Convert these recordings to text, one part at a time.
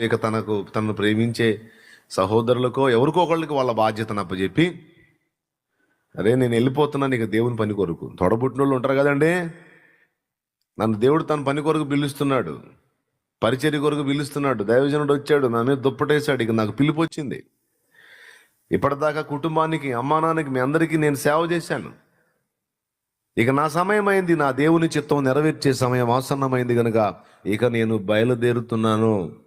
ఇక తనకు తనను ప్రేమించే సహోదరులకో ఎవరికో ఒకళ్ళకి వాళ్ళ బాధ్యతను అప్పచెప్పి అరే నేను వెళ్ళిపోతున్నాను ఇక దేవుని పని కొరకు. తొడబుట్టిన వాళ్ళు ఉంటారు కదండి. నన్ను దేవుడు తన పని కొరకు పిలుస్తున్నాడు. పరిచర్య కొరకు పిలుస్తున్నాడు. దైవజనుడు వచ్చాడు. నా మీద దుప్పటేశాడు. ఇక నాకు పిలుపు వచ్చింది. ఇప్పటిదాకా కుటుంబానికి అమ్మానానికి మీ అందరికీ నేను సేవ చేశాను. ఇక నా సమయం అయింది నా దేవుని చిత్తం నెరవేర్చే సమయం ఆసన్నమైంది కనుక ఇక నేను బయలుదేరుతున్నాను.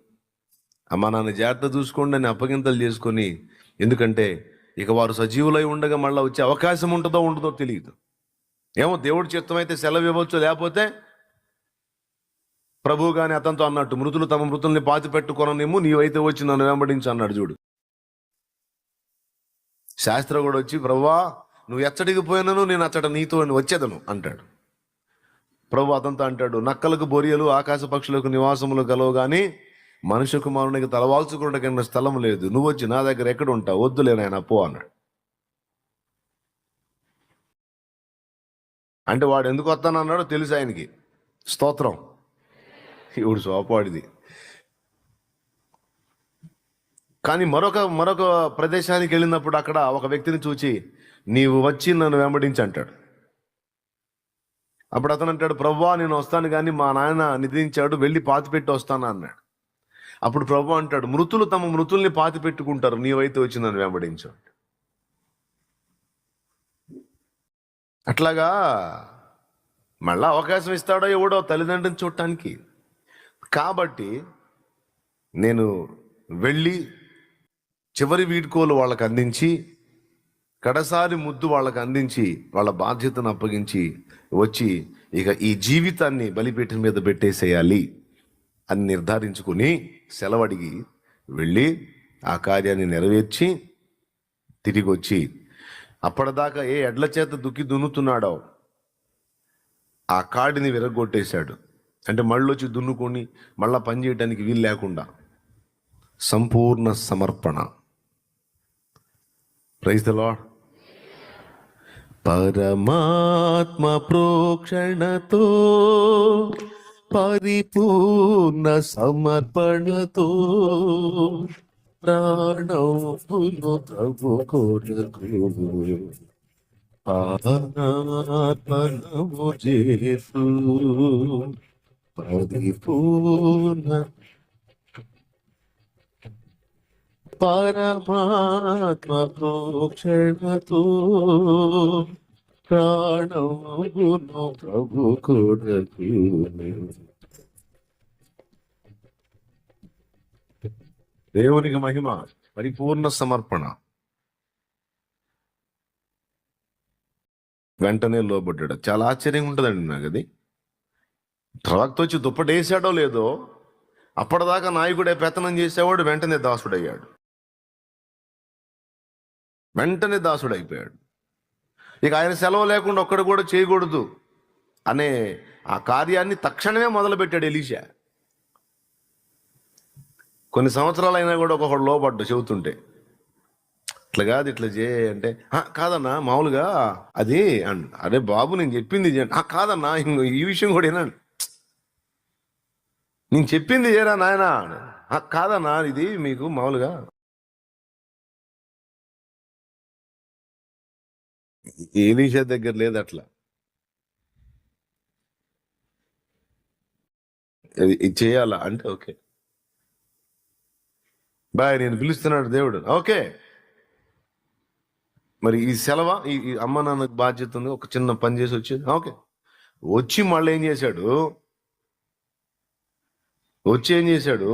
అమ్మా నాన్న జాగ్రత్త చూసుకోండి అని అప్పగింతలు చేసుకొని ఎందుకంటే ఇక వారు సజీవులై ఉండగా మళ్ళీ వచ్చే అవకాశం ఉంటుందో ఉండదో తెలియదు. ఏమో దేవుడి చిత్తమైతే సెలవు ఇవ్వచ్చు లేకపోతే ప్రభు గాని అతనితో అన్నట్టు మృతులు తమ మృతుల్ని పాతి పెట్టుకోననేమో నీవైతే వచ్చి నన్ను వెంబడించు అన్నాడు చూడు. శాస్త్ర కూడా వచ్చి ప్రభువా నువ్వు ఎచ్చడికి పోయినను నేను అచ్చట నీతో వచ్చేదను అంటాడు. ప్రభు అతనితో అంటాడు నక్కలకు బొరియలు ఆకాశ పక్షులకు నివాసములు గలవు కానీ మనుష్య కుమారునికి తలవాల్చుకున్న స్థలం లేదు. నువ్వు వచ్చి నా దగ్గర ఎక్కడ ఉంటావు? వద్దులే నాయన పో అన్నాడు. అంటే వాడు ఎందుకు వస్తానన్నాడో తెలుసు ఆయనకి. స్తోత్రం. ఇప్పుడు సోపాడిది. కానీ మరొక మరొక ప్రదేశానికి వెళ్ళినప్పుడు అక్కడ ఒక వ్యక్తిని చూచి నీవు వచ్చి నన్ను వెంబడించి అంటాడు. అప్పుడు అతను అంటాడు ప్రవ్వా నేను వస్తాను కానీ మా నాయన నిధించాడు వెళ్ళి పాతి పెట్టి వస్తాను అన్నాడు. అప్పుడు ప్రభు అంటాడు మృతులు తమ మృతుల్ని పాతి పెట్టుకుంటారు. నీవైతే వచ్చి నన్ను వెంబడించు. అట్లాగా మళ్ళా అవకాశం ఇస్తాడో ఎవడో తల్లిదండ్రుని చూడటానికి. కాబట్టి నేను వెళ్ళి చివరి వీడ్కోలు వాళ్ళకి అందించి కడసారి ముద్దు వాళ్ళకి అందించి వాళ్ళ బాధ్యతను అప్పగించి వచ్చి ఇక ఈ జీవితాన్ని బలిపీఠం మీద పెట్టేసేయాలి. అని నిర్ధారించుకుని సెలవడిగి వెళ్ళి ఆ కార్యాన్ని నెరవేర్చి తిరిగి వచ్చి అప్పటిదాకా ఏ ఎడ్ల చేత దుక్కి దున్నుతున్నాడో ఆ కాడిని విరగొట్టేశాడు అంటే మళ్ళీ వచ్చి దున్నుకొని మళ్ళా పని చేయడానికి వీలు లేకుండా. సంపూర్ణ సమర్పణ. ప్రైజ్ ద లాడ్ పరమాత్మ ప్రోక్షణతో పరిపూర్ణ సమర్పణతో ప్రాణములు ప్రభు కొరకు పానార్పణము చేసు పరిపూర్ణ పరమాత్మ ప్రోక్షణతో ప్రాణమును ప్రభు కొరకు దేవునికి మహిమ పరిపూర్ణ సమర్పణ. వెంటనే లోబడ్డాడు. చాలా ఆశ్చర్యంగా ఉంటుందండి నాకు అది తర్వాత వచ్చి దుప్పటేసాడో లేదో అప్పటిదాకా నాయకుడే పెత్తనం చేసేవాడు వెంటనే దాసుడయ్యాడు. వెంటనే దాసుడైపోయాడు. ఇక ఆయన సెలవు లేకుండా ఒక్కడు కూడా చేయకూడదు అనే ఆ కార్యాన్ని తక్షణమే మొదలుపెట్టాడు ఎలీషా. కొన్ని సంవత్సరాలు అయినా కూడా ఒకడు లోపడ్డు చెబుతుంటే. ఇట్లా కాదు ఇట్లా చే అంటే కాదన్నా మామూలుగా అది అన్ అరే బాబు నేను చెప్పింది "ఆ, కాదన్నా ఈ విషయం కూడా ఏనా నేను చెప్పింది చేరా నాయనా? "ఆ, కాదన్నా ఇది మీకు మామూలుగా ఏలీషా దగ్గర లేదు అట్లా. ఇది చేయాలా? అంటే ఓకే. బాయ్ నేను పిలుస్తున్నాడు దేవుడు. ఓకే. మరి ఈ సెలవ? ఈ ఈ అమ్మ నాన్నకు బాధ్యత ఉంది ఒక చిన్న పని చేసి వచ్చింది. ఓకే. వచ్చి మళ్ళీ ఏం చేశాడు? వచ్చి ఏం చేశాడు?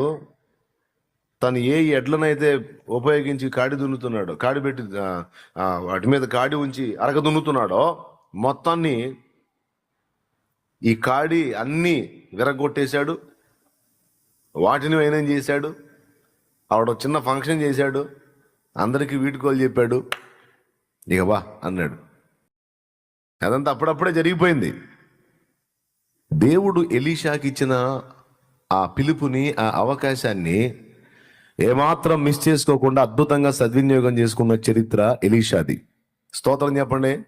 తను ఏ ఎడ్లనైతే ఉపయోగించి కాడి దున్నుతున్నాడో కాడి పెట్టి వాటి మీద కాడి ఉంచి అరగ దున్నుతున్నాడో మొత్తాన్ని ఈ కాడి అన్ని విరగొట్టేశాడు వాటిని వైనం చేశాడు. ఆవిడ చిన్న ఫంక్షన్ చేశాడు. అందరికీ వీటుకోలు చెప్పాడు. ఇక వా అన్నాడు. అదంతా అప్పుడప్పుడే జరిగిపోయింది. దేవుడు ఎలీషాకి ఇచ్చిన ఆ పిలుపుని ఆ అవకాశాన్ని ఏమాత్రం మిస్ చేసుకోకుండా అద్భుతంగా సద్వినియోగం చేసుకున్న చరిత్ర ఎలీషాది. స్తోత్రం చెప్పండి.